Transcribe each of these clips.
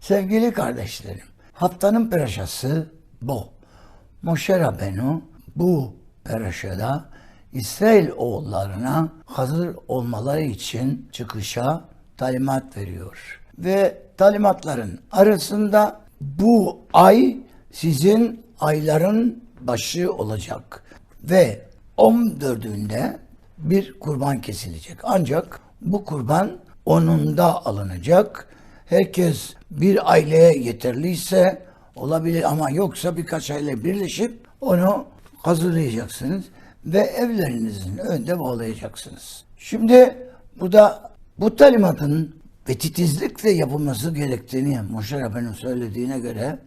Sevgili kardeşlerim, haftanın peraşası bu. Moshe Rabenu bu peraşada İsrail oğullarına hazır olmaları için çıkışa talimat veriyor. Ve talimatların arasında bu ay sizin ayların başı olacak. Ve 14'ünde bir kurban kesilecek. Ancak bu kurban onunda alınacak. Herkes bir aileye yeterliyse olabilir ama yoksa birkaç aile birleşip onu hazırlayacaksınız ve evlerinizin önünde bağlayacaksınız. Şimdi bu da bu talimatın ve titizlikle yapılması gerektiğini Moshe Rabbeinu söylediğine göre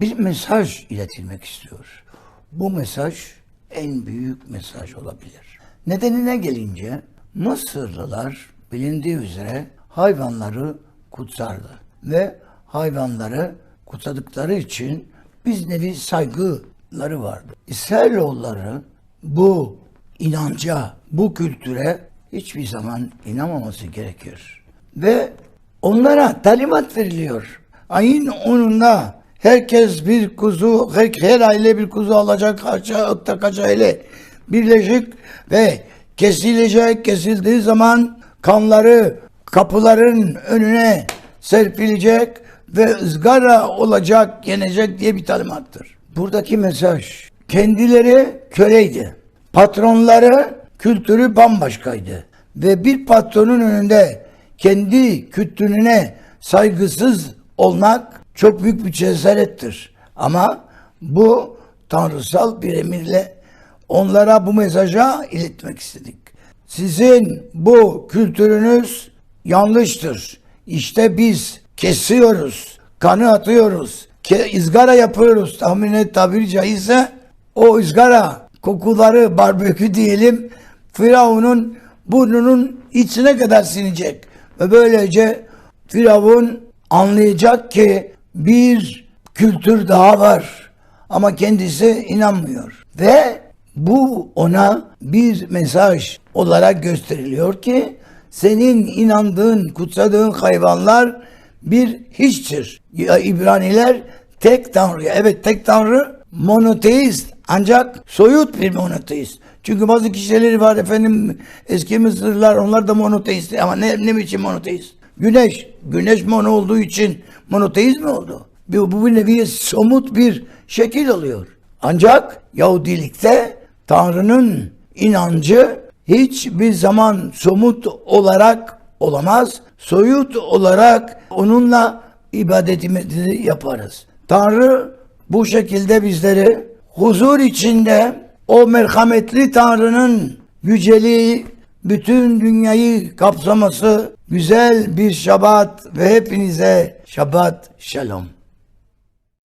bir mesaj iletilmek istiyor. Bu mesaj en büyük mesaj olabilir. Nedenine gelince Mısırlılar bilindiği üzere hayvanları kutsardı ve hayvanları kutsadıkları için biz nevi saygıları vardı. İsrailoğulları bu inanca, bu kültüre hiçbir zaman inanmaması gerekir. Ve onlara talimat veriliyor. Ayın 10'unda herkes bir kuzu, her, her aile bir kuzu alacak, kaç, kaç aile birleşik ve kesilecek. Kesildiği zaman kanları kapıların önüne serpilecek ve ızgara olacak, yenecek diye bir talimattır. Buradaki mesaj, kendileri köleydi. Patronları kültürü bambaşkaydı. Ve bir patronun önünde kendi kültürüne saygısız olmak çok büyük bir cesarettir. Ama bu tanrısal bir emirle onlara bu mesaja iletmek istedik. Sizin bu kültürünüz yanlıştır. İşte biz kesiyoruz, kanı atıyoruz, ke- ızgara yapıyoruz. Tahmin et tabiri caizse o ızgara kokuları barbekü diyelim Firavun'un burnunun içine kadar sinecek. Ve böylece Firavun anlayacak ki bir kültür daha var. Ama kendisi inanmıyor. Ve bu ona bir mesaj olarak gösteriliyor ki senin inandığın, kutsadığın hayvanlar bir hiçtir. Ya İbraniler tek tanrı. Evet tek tanrı monoteist ancak soyut bir monoteist. Çünkü bazı kişileri var efendim eski Mısırlılar onlar da monoteist ama ne, ne biçim monoteist? Güneş. Güneş mono olduğu için monoteist mi oldu? Bu, bu bir nevi somut bir şekil alıyor. Ancak Yahudilikte Tanrı'nın inancı hiçbir zaman somut olarak olamaz. Soyut olarak onunla ibadetimizi yaparız. Tanrı bu şekilde bizleri huzur içinde o merhametli Tanrı'nın yüceliği bütün dünyayı kapsaması güzel bir şabat ve hepinize şabat şalom.